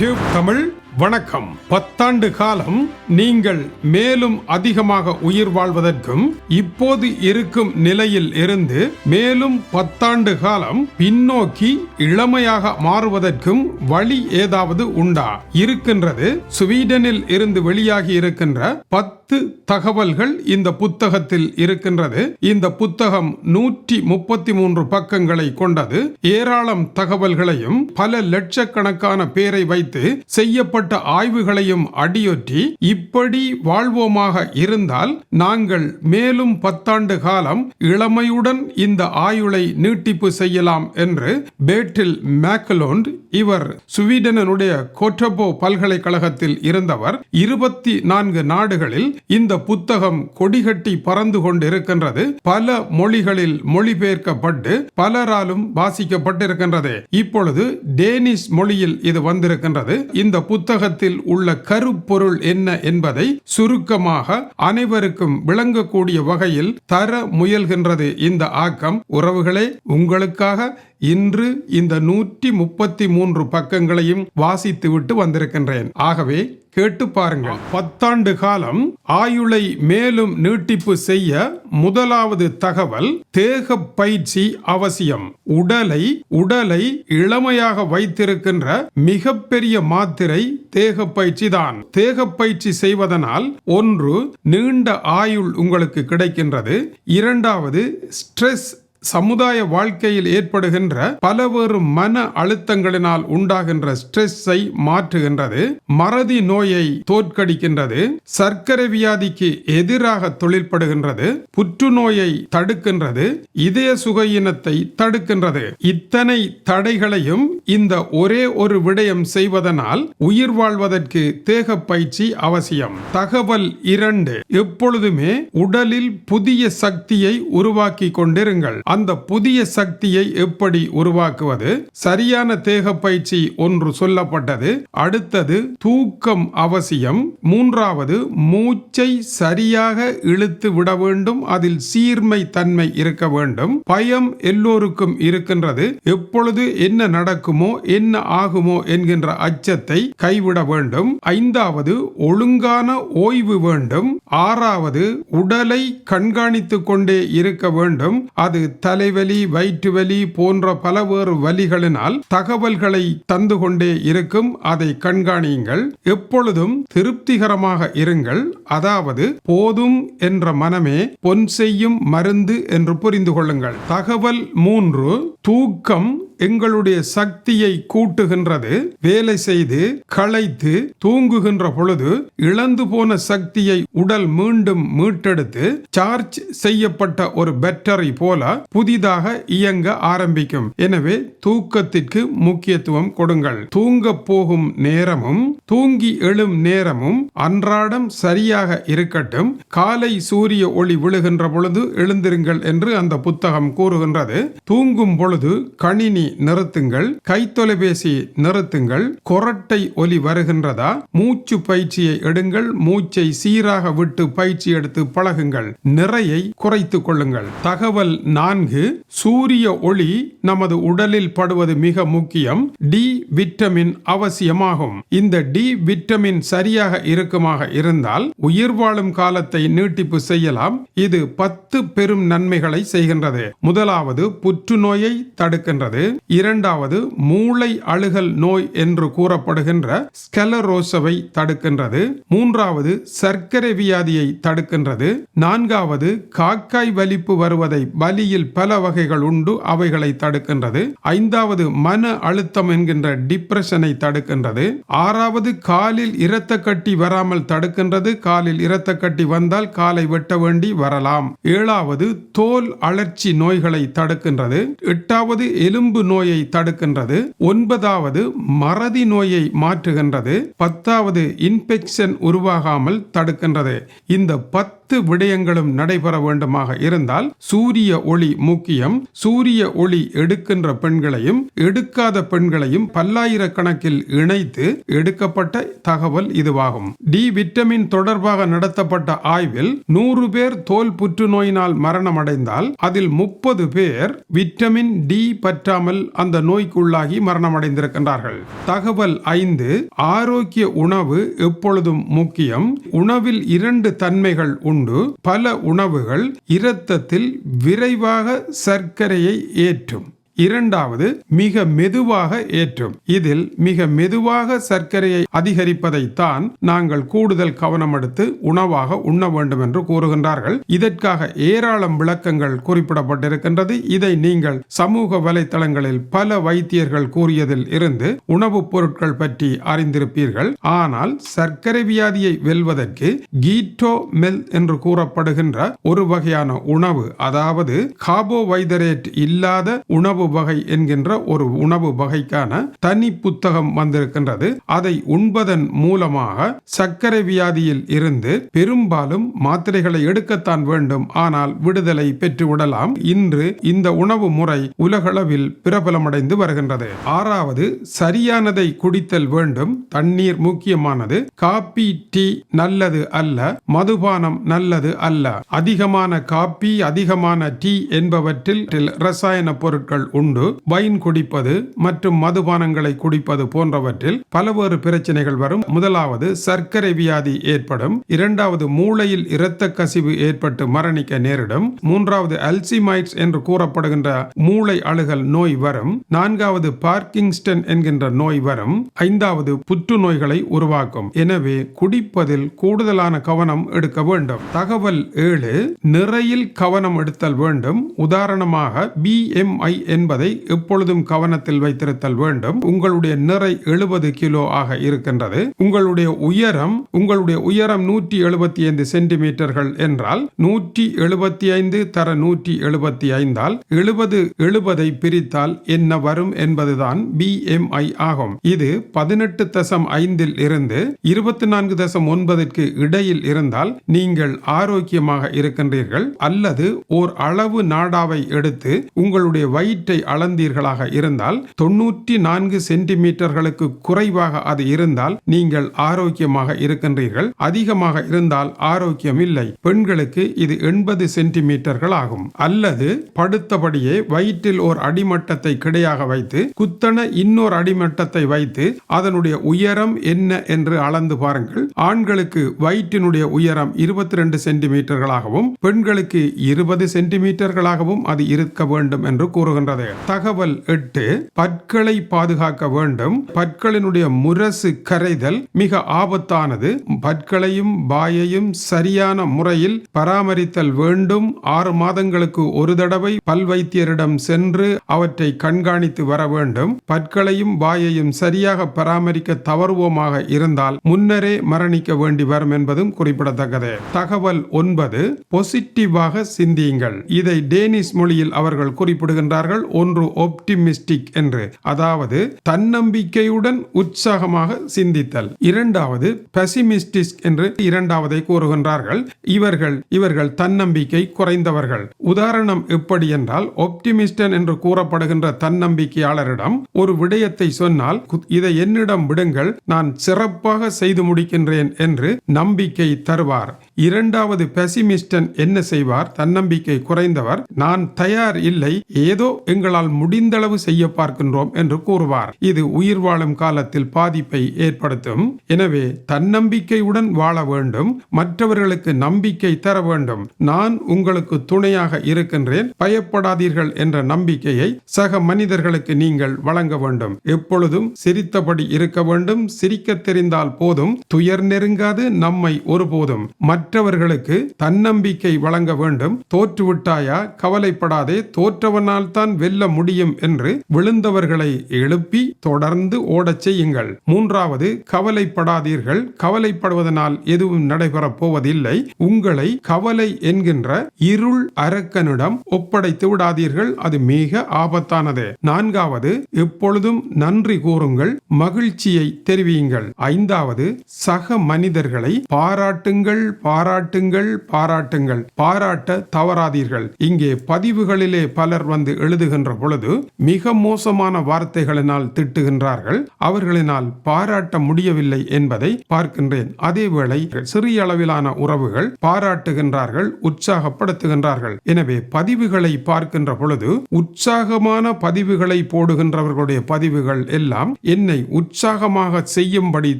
Tube Tamil வணக்கம். பத்தாண்டு காலம் நீங்கள் மேலும் அதிகமாக உயிர் வாழ்வதற்கும் இப்போது இருக்கும் நிலையில் இருந்து மேலும் பத்தாண்டு காலம் பின்னோக்கி இளமையாக மாறுவதற்கும் வழி ஏதாவது உண்டா? இருக்கின்றது. ஸ்வீடனில் இருந்து வெளியாகி இருக்கின்ற பத்து தகவல்கள் இந்த புத்தகத்தில் இருக்கின்றது. இந்த புத்தகம் நூற்றி முப்பத்தி மூன்று பக்கங்களை கொண்டது. ஏராளம் தகவல்களையும் பல லட்சக்கணக்கான பேரை வைத்து செய்யப்பட்ட ஆய்வுகளையும் அடியொற்றி இப்படி வாழ்வோமாக இருந்தால் நாங்கள் மேலும் பத்தாண்டு காலம் இளமையுடன் இந்த ஆயுளை நீட்டிப்பு செய்யலாம் என்று பேட்டில் மேக்கலோண்ட் இவர் சுவீடனுடைய கோட்டபோ பல்கலைக்கழகத்தில் இருந்தவர் இருபத்தி நான்கு நாடுகளில் இந்த புத்தகம் கொடிகட்டி பறந்து கொண்டிருக்கின்றது. பல மொழிகளில் மொழிபெயர்க்கப்பட்டு பலராலும் வாசிக்கப்பட்டிருக்கின்றது. இப்பொழுது டேனிஷ் மொழியில் இது வந்திருக்கின்றது. இந்த புத்தகத்தில் உள்ள கருப்பொருள் என்ன என்பதை சுருக்கமாக அனைவருக்கும் விளங்கக்கூடிய வகையில் தர முயல்கின்றது இந்த ஆக்கம். உறவுகளே உங்களுக்காக இன்று இந்த நூற்றி முப்பத்தி மூன்று பக்கங்களையும் வாசித்துவிட்டு வந்திருக்கின்றேன். ஆகவே கேட்டு பாருங்கள். பத்தாண்டு காலம் ஆயுளை மேலும் நீட்டிப்பு செய்ய முதலாவது தகவல் தேக பயிற்சி அவசியம். உடலை உடலை இளமையாக வைத்திருக்கின்ற மிகப்பெரிய மாத்திரை தேக பயிற்சி தான். தேக பயிற்சி செய்வதனால் ஒன்று நீண்ட ஆயுள் உங்களுக்கு கிடைக்கின்றது. இரண்டாவது ஸ்ட்ரெஸ் சமுதாய வாழ்க்கையில் ஏற்படுகின்ற பலவேறு மன அழுத்தங்களினால் உண்டாகின்ற ஸ்ட்ரெஸ்ஸை மாற்றுகின்றது மறதி நோயை தோற்கடிக்கின்றது சர்க்கரை வியாதிக்கு எதிராக தொழில்படுகின்றது புற்றுநோயை தடுக்கின்றது இதய சுகையினத்தை தடுக்கின்றது. இத்தனை தடைகளையும் இந்த ஒரே ஒரு விடயம் செய்வதனால் உயிர் வாழ்வதற்கு தேக பயிற்சி அவசியம். தகவல் இரண்டு எப்பொழுதுமே உடலில் புதிய சக்தியை உருவாக்கி கொண்டிருங்கள். அந்த புதிய சக்தியை எப்படி உருவாக்குவது? சரியான தேக பயிற்சி ஒன்று சொல்லப்பட்டது. அடுத்தது தூக்கம் அவசியம். மூன்றாவது மூச்சை சரியாக இழுத்து விட வேண்டும். அதில் சீர்மை தன்மை இருக்க வேண்டும். பயம் எல்லோருக்கும் இருக்கின்றது. எப்பொழுது என்ன நடக்குமோ என்ன ஆகுமோ என்கின்ற அச்சத்தை கைவிட வேண்டும். ஐந்தாவது ஒழுங்கான ஓய்வு வேண்டும். ஆறாவது உடலை கண்காணித்துக் கொண்டே இருக்க வேண்டும். அது தலைவலி வயிற்று வலி போன்ற பலவேறு வலிகளினால் தகவல்களை தந்து கொண்டே இருக்கும். அதை கண்காணியுங்கள். எப்பொழுதும் திருப்திகரமாக இருங்கள். அதாவது போதும் என்ற மனமே பொன் செய்யும் மருந்து என்று புரிந்து கொள்ளுங்கள். தகவல் மூன்று தூக்கம் எங்களுடைய சக்தியை கூட்டுகின்றது. வேலை செய்து களைத்து தூங்குகின்ற பொழுது இழந்து போன சக்தியை உடல் மீண்டும் மீட்டெடுத்து சார்ஜ் செய்யப்பட்ட ஒரு பேட்டரி போல புதிதாக இயங்க ஆரம்பிக்கும். எனவே தூக்கத்திற்கு முக்கியத்துவம் கொடுங்கள். தூங்க போகும் நேரமும் தூங்கி எழும் நேரமும் அன்றாடம் சரியாக இருக்கட்டும். காலை சூரிய ஒளி விழுகின்ற பொழுது எழுந்திருங்கள் என்று அந்த புத்தகம் கூறுகின்றது. தூங்கும் பொழுது கணினி நிறுத்துங்கள். கைத்தொலைபேசி நிறுத்துங்கள். கொரட்டை ஒலி வருகின்றதா? மூச்சு பயிற்சியை எடுங்கள். மூச்சை சீராக விட்டு பயிற்சி எடுத்து பழகுங்கள். நிறையை குறைத்துக் கொள்ளுங்கள். தகவல் நான்கு சூரிய ஒளி நமது உடலில் படுவது மிக முக்கியம். டி விட்டமின் அவசியமாகும். இந்த டி விட்டமின் சரியாக இருக்குமாக இருந்தால் உயிர் வாழும் காலத்தை நீட்டிப்பு செய்யலாம். இது பத்து பெரும் நன்மைகளை செய்கின்றது. முதலாவது புற்றுநோயை தடுக்கின்றது. இரண்டாவது மூளை அழுகல் நோய் என்று கூறப்படுகின்ற ஸ்கெலரோசவை தடுக்கின்றது. மூன்றாவது சர்க்கரை வியாதியை தடுக்கின்றது. நான்காவது காக்காய் வலிப்பு வருவதை வலியில் பல வகைகள் உண்டு அவைகளை தடுக்கின்றது. ஐந்தாவது மன அழுத்தம் என்கின்ற டிப்ரெஷனை தடுக்கின்றது. ஆறாவது காலில் இரத்த கட்டி வராமல் தடுக்கின்றது. காலில் இரத்த கட்டி வந்தால் காலை வெட்ட வேண்டி வரலாம். ஏழாவது தோல் அழற்சி நோய்களை தடுக்கின்றது. எட்டாவது எலும்பு நோயை தடுக்கின்றது. ஒன்பதாவது மறதி நோயை மாற்றுகின்றது. பத்தாவது இன்ஃபெக்ஷன் உருவாகாமல் தடுக்கின்றது. இந்த பத்து பத்து விடயங்களும் நடைபெற வேண்டுமாக இருந்தால் சூரிய ஒளி முக்கியம். சூரிய ஒளி எடுக்கின்ற பெண்களையும் எடுக்காத பெண்களையும் பல்லாயிரக்கணக்கில் இணைத்து எடுக்கப்பட்ட தகவல் இதுவாகும். டி விட்டமின் தொடர்பாக நடத்தப்பட்ட ஆய்வில் நூறு பேர் தோல் புற்றுநோயினால் மரணமடைந்தால் அதில் முப்பது பேர் விட்டமின் டி பற்றாமல் அந்த நோய்க்குள்ளாகி மரணமடைந்திருக்கின்றார்கள். தகவல் ஐந்து ஆரோக்கிய உணவு எப்பொழுதும் முக்கியம். உணவில் இரண்டு தன்மைகள் உண்டு. பல உணவுகள் இரத்தத்தில் விரைவாக சர்க்கரையை ஏற்றும். இரண்டாவது மிக மெதுவாக ஏற்றும். இதில் மிக மெதுவாக சர்க்கரையை அதிகரிப்பதைத்தான் நாங்கள் கூடுதல் கவனம் எடுத்து உணவாக உண்ண வேண்டும் என்று கூறுகின்றார்கள். இதற்காக ஏராளம் விளக்கங்கள் குறிப்பிடப்பட்டிருக்கின்றது. இதை நீங்கள் சமூக வலைத்தளங்களில் பல வைத்தியர்கள் கூறியதில் இருந்து உணவுப் பொருட்கள் பற்றி அறிந்திருப்பீர்கள். ஆனால் சர்க்கரை வியாதியை வெல்வதற்கு கீட்டோ மெல் என்று கூறப்படுகின்ற ஒரு வகையான உணவு அதாவது கார்போவைதரேட் இல்லாத உணவு வகை என்கின்ற ஒரு உணவு வகைக்கான தனி புத்தகம் வந்திருக்கின்றது. அதை உண்பதன் மூலமாக சர்க்கரை வியாதியில் இருந்து பெரும்பாலும் மாத்திரைகளை எடுக்கத்தான் வேண்டும். ஆனால் விடுதலை பெற்று விடலாம். இன்று இந்த உணவு முறை உலகளவில் பிரபலமடைந்து வருகின்றது. ஆறாவது சரியானதை குடித்தல் வேண்டும். தண்ணீர் முக்கியமானது. காப்பி டீ நல்லது அல்ல. மதுபானம் நல்லது அல்ல. அதிகமான காப்பி அதிகமான டீ என்பவற்றில் ரசாயன பொருட்கள் உண்டு. வைன் குடிப்பது மற்றும் மதுபானங்களை குடிப்பது போன்றவற்றில் பலவேறு பிரச்சனைகள் வரும். முதலாவது சர்க்கரை வியாதி ஏற்படும். இரண்டாவது மூளையில் இரத்த கசிவு ஏற்பட்டு மரணிக்க நேரிடும். மூன்றாவது அல்சிமைட்ஸ் என்று கூறப்படுகின்ற மூளை அழுகல் நோய் வரும். நான்காவது பார்க்கிங்ஸ்டன் என்கின்ற நோய் வரும். ஐந்தாவது புற்றுநோய்களை உருவாக்கும். எனவே குடிப்பதில் கூடுதலான கவனம் எடுக்க வேண்டும். தகவல் ஏழு நிறையில் கவனம் எடுத்தல் வேண்டும். உதாரணமாக பிஎம்ஐ என்பதை எப்பொழுதும் கவனத்தில் வைத்திருத்தல் வேண்டும். உங்களுடைய நிறை எழுபது கிலோ ஆக இருக்கின்றது. உங்களுடைய உயரம் உங்களுடைய உயரம் நூற்றி எழுபத்தி ஐந்து சென்டிமீட்டர்கள் என்றால் நூற்றி எழுபத்தி ஐந்து தர நூற்றி எழுபத்தி ஐந்தால் எழுபது எழுபதை பிரித்தால் என்ன வரும் என்பதுதான் பிஎம்ஐ ஆகும். இது பதினெட்டு தசம் ஐந்தில் இருந்து இருபத்தி நான்கு தசம் ஒன்பதற்கு இடையில் இருந்தால் நீங்கள் ஆரோக்கியமாக இருக்கின்றீர்கள். அல்லது ஓர் அளவு நாடாவை எடுத்து உங்களுடைய வயிற்று அளந்தீர்களாக இருந்தால் தொன்னூற்றி நான்கு சென்டிமீட்டர்களுக்கு குறைவாக அது இருந்தால் நீங்கள் ஆரோக்கியமாக இருக்கின்றீர்கள். அதிகமாக இருந்தால் ஆரோக்கியம் இல்லை பெண்களுக்கு இது எண்பது சென்டிமீட்டர்கள் ஆகும் அல்லது படுத்தபடியே வயிற்றில் ஓர் அடிமட்டத்தை கிடையாக வைத்து குத்தன இன்னொரு அடிமட்டத்தை வைத்து அதனுடைய உயரம் என்ன என்று அளந்து பாருங்கள். ஆண்களுக்கு வயிற்றினுடைய உயரம் இருபத்தி ரெண்டு சென்டிமீட்டர்களாகவும் பெண்களுக்கு இருபது சென்டிமீட்டர்களாகவும் அது இருக்க வேண்டும் என்று கூறுகின்றது. தகவல் எட்டு பற்களை பாதுகாக்க வேண்டும். பற்களினுடைய முரசு கரைதல் மிக ஆபத்தானது. பற்களையும் வாயையும் சரியான முறையில் பராமரித்தல் வேண்டும். ஆறு மாதங்களுக்கு ஒரு தடவை பல் வைத்தியரிடம் சென்று அவற்றை கண்காணித்து வர வேண்டும். பற்களையும் வாயையும் சரியாக பராமரிக்க தவறுவோமாக இருந்தால் முன்னரே மரணிக்க வேண்டி வரும் என்பதும் குறிப்பிடத்தக்கது. தகவல் ஒன்பது பொசிட்டிவாக சிந்தியுங்கள். இதை டேனிஸ் மொழியில் அவர்கள் குறிப்பிடுகின்றார்கள். ஒன்று ஒப்டிமிஸ்டிக் என்று அதாவது தன்னம்பிக்கையுடன் உற்சாகமாக சிந்தித்தல். இரண்டாவது பெசிமிஸ்டிக் என்று இரண்டாவதை கூறுகின்றார்கள். இவர்கள் இவர்கள் தன்னம்பிக்கை குறைந்தவர்கள். உதாரணம் எப்படி என்றால் ஒப்டிமிஸ்டன் என்று கூறப்படுகின்ற தன்னம்பிக்கையாளரிடம் ஒரு விடயத்தை சொன்னால் இதை என்னிடம் விடுங்கள் நான் சிறப்பாக செய்து முடிக்கின்றேன் என்று நம்பிக்கை தருவார். இரண்டாவது பெசிமிஸ்டன் என்ன செய்வார்? தன்னம்பிக்கை குறைந்தவர் நான் தயார் இல்லை ஏதோ எங்களால் முடிந்தளவு செய்ய பார்க்கின்றோம் என்று கூறுவார். இது உயிர் வாழும் காலத்தில் பாதிப்பை ஏற்படுத்தும். எனவே தன்னம்பிக்கையுடன் வாழ வேண்டும் மற்றவர்களுக்கு நம்பிக்கை தர வேண்டும். நான் உங்களுக்கு துணையாக இருக்கின்றேன் பயப்படாதீர்கள் என்ற நம்பிக்கையை சக மனிதர்களுக்கு நீங்கள் வழங்க வேண்டும். எப்பொழுதும் சிரித்தபடி இருக்க வேண்டும் சிரிக்க தெரிந்தால் போதும் துயர் நெருங்காது நம்மை ஒருபோதும் மற்ற மற்றவர்களுக்கு தன்னம்பிக்கை வழங்க வேண்டும். தோற்றுவிட்டாயா? கவலைப்படாதே. தோற்றவனால் தான் வெல்ல முடியும் என்று விழுந்தவர்களை எழுப்பி தொடர்ந்து ஓடச் செய்யுங்கள். மூன்றாவது கவலைப்படாதீர்கள். கவலைப்படுவதனால் எதுவும் நடைபெறப் போவதில்லை. உங்களை கவலை என்கின்ற இருள் அரக்கனிடம் ஒப்படைத்து விடாதீர்கள். அது மிக ஆபத்தானது. நான்காவது எப்பொழுதும் நன்றி கூறுங்கள். மகிழ்ச்சியை தெரிவியுங்கள். ஐந்தாவது சக மனிதர்களை பாராட்டுங்கள். பாராட்டுங்கள் பாராட்டுங்கள். பாராட்ட தவறாதீர்கள். இங்கே பதிவுகளிலே பலர் வந்து எழுதுகின்ற பொழுது மிக மோசமான வார்த்தைகளினால் திட்டுகின்றார்கள். அவர்களினால் பாராட்ட முடியவில்லை என்பதை பார்க்கின்றேன். அதேவேளை சிறிய அளவிலான உறவுகள் பாராட்டுகின்றார்கள் உற்சாகப்படுத்துகின்றார்கள். எனவே பதிவுகளை பார்க்கின்ற பொழுது உற்சாகமான பதிவுகளை போடுகின்றவர்களுடைய பதிவுகள் எல்லாம் என்னை உற்சாகமாக செய்யும்படி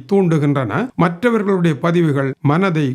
தூண்டுகின்றன. மற்றவர்களுடைய பதிவுகள் மனதை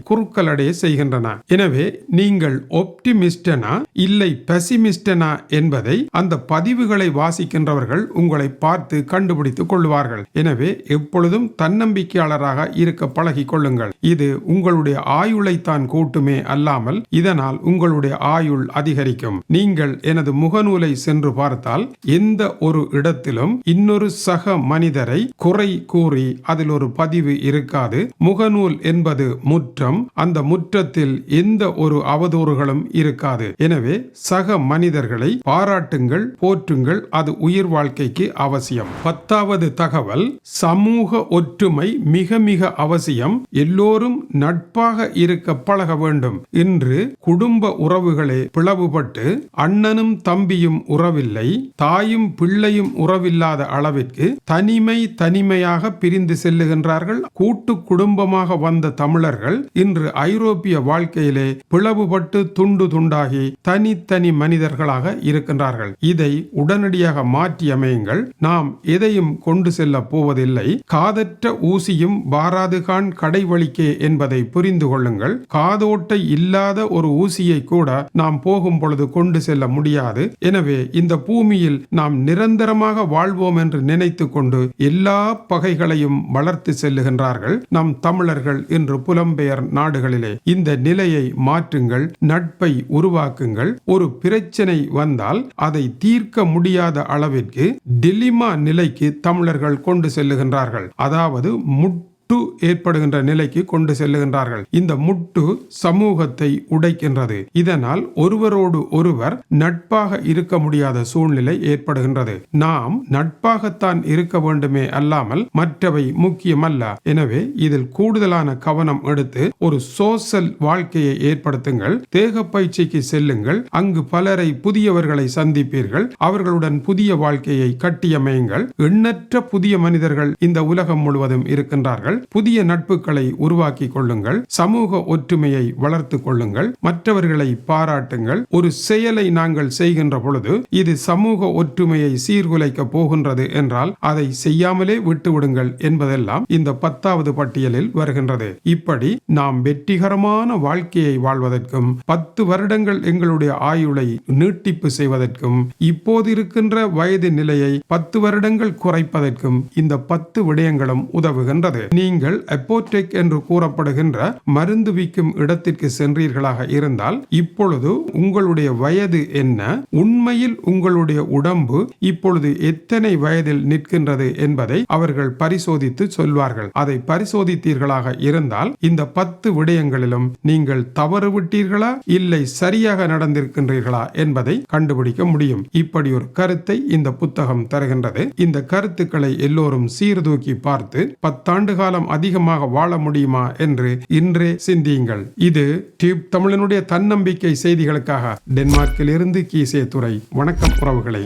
குறுக்கலடைய செய்கின்றன. எனவே நீங்கள் ஒப்டிமிஸ்டனா இல்லை பெசிமிஸ்டனா என்பதை அந்த பதிவுகளை வாசிக்கின்றவர்கள் உங்களை பார்த்து கண்டுபிடித்துக் கொள்வார்கள். எனவே எப்பொழுதும் தன்னம்பிக்கையாளராக இருக்க பழகிக் கொள்ளுங்கள். இது உங்களுடைய ஆயுளை தான் கூட்டுமே அல்லாமல் இதனால் உங்களுடைய ஆயுள் அதிகரிக்கும். நீங்கள் எனது முகநூலை சென்று பார்த்தால் எந்த ஒரு இடத்திலும் இன்னொரு சக மனிதரை குறை கூறி அதில் ஒரு பதிவு இருக்காது. முகநூல் என்பது முற்றம் அந்த முற்றத்தில் எந்த ஒரு அவதூறுகளும் இருக்காது. எனவே சக மனிதர்களை பாராட்டுங்கள் போற்றுங்கள் அது உயிர் வாழ்க்கைக்கு அவசியம். பத்தாவது தகவல் சமூக ஒற்றுமை மிக மிக அவசியம். எல்லோரும் நட்பாக இருக்க பழக வேண்டும். இன்று குடும்ப உறவுகளே பிளவுபட்டு அண்ணனும் தம்பியும் உறவில்லை தாயும் பிள்ளையும் உறவில்லாத அளவிற்கு தனிமை தனிமையாக பிரிந்து செல்லுகின்றார்கள். கூட்டு குடும்பமாக வந்த தமிழர்கள் இன்று ஐரோப்பிய வாழ்க்கையிலே பிளவுபட்டு துண்டு துண்டாகி தனித்தனி மனிதர்களாக இருக்கின்றார்கள். இதை உடனடியாக மாற்றி அமையுங்கள். நாம் எதையும் கொண்டு செல்ல போவதில்லை. காதற்ற ஊசியும் வாராதுகான் கடைவழிக்கே என்பதை புரிந்து கொள்ளுங்கள். காதோட்டை இல்லாத ஒரு ஊசியை கூட நாம் போகும் பொழுது கொண்டு செல்ல முடியாது. எனவே இந்த பூமியில் நாம் நிரந்தரமாக வாழ்வோம் என்று நினைத்து கொண்டு எல்லா பகைகளையும் வளர்த்து செல்லுகின்றார்கள். நம் தமிழர்கள் இன்று புலம்பெயர் நாடுகளில் இந்த நிலையை மாற்றுங்கள் நட்பை உருவாக்குங்கள். ஒரு பிரச்சனை வந்தால் அதை தீர்க்க முடியாத அளவிற்கு டிலிமா நிலைக்கு தமிழர்கள் கொண்டு செல்லுகின்றார்கள். அதாவது முட்டு முட்டு ஏற்படுகின்ற நிலைக்கு கொண்டு செல்லுகின்றார்கள். இந்த முட்டு சமூகத்தை உடைக்கின்றது. இதனால் ஒருவரோடு ஒருவர் நட்பாக இருக்க முடியாத சூழ்நிலை ஏற்படுகின்றது. நாம் நட்பாகத்தான் இருக்க வேண்டுமே அல்லாமல் மற்றவை முக்கியமல்ல. எனவே இதில் கூடுதலான கவனம் எடுத்து ஒரு சோசல் வாழ்க்கையை ஏற்படுத்துங்கள். தேக பயிற்சிக்கு செல்லுங்கள். அங்கு பலரை புதியவர்களை சந்திப்பீர்கள். அவர்களுடன் புதிய வாழ்க்கையை கட்டியமையுங்கள். எண்ணற்ற புதிய மனிதர்கள் இந்த உலகம் முழுவதும் இருக்கின்றார்கள். புதிய நட்புகளை உருவாக்கி கொள்ளுங்கள். சமூக ஒற்றுமையை வளர்த்து கொள்ளுங்கள். மற்றவர்களை பாராட்டுங்கள். ஒரு செயலை நாங்கள் செய்கின்ற பொழுது இது சமூக ஒற்றுமையை சீர்குலைக்க போகின்றது என்றால் அதை செய்யாமலே விட்டுவிடுங்கள் என்பதெல்லாம் இந்த பத்தாவது பட்டியலில் வருகின்றது. இப்படி நாம் வெற்றிகரமான வாழ்க்கையை வாழ்வதற்கும் பத்து வருடங்கள் எங்களுடைய ஆயுளை நீட்டிப்பு செய்வதற்கும் இப்போது இருக்கின்ற வயது நிலையை பத்து வருடங்கள் குறைப்பதற்கும் இந்த பத்து விடயங்களும் உதவுகின்றது. நீங்கள் அப்போடெக் என்று கூறப்படுகின்ற மருந்து விற்கும் இடத்திற்கு சென்றீர்களாக இருந்தால் இப்பொழுது உங்களுடைய வயது என்ன? உண்மையில் உங்களுடைய உடம்பு இப்பொழுது எத்தனை வயதில் நிற்கின்றது என்பதை அவர்கள் பரிசோதித்து சொல்வார்கள். அதை பரிசோதித்தீர்களாக இருந்தால் இந்த பத்து விடயங்களிலும் நீங்கள் தவறு விட்டீர்களா? இல்லை சரியாக நடந்திருக்கின்றீர்களா? என்பதை கண்டுபிடிக்க முடியும். இப்படி ஒரு கருத்தை இந்த புத்தகம் தருகின்றது. இந்த கருத்துக்களை எல்லோரும் சீர்தூக்கி பார்த்து பத்தாண்டு கால காலம் அதிகமாக வாழ முடியுமா என்று இன்றே சிந்தியுங்கள். இது டியூப் தமிழனுடைய தன்னம்பிக்கை செய்திகளுக்காக டென்மார்க்கில் இருந்து கீசே துறை வணக்கம் உறவுகளை.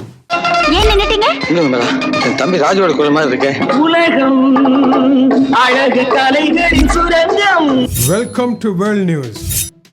தம்பி ராஜுவோட குரல் மாதிரி இருக்கேன் உலகம் அழகு கலைகளின் சுரங்கம். Welcome to world news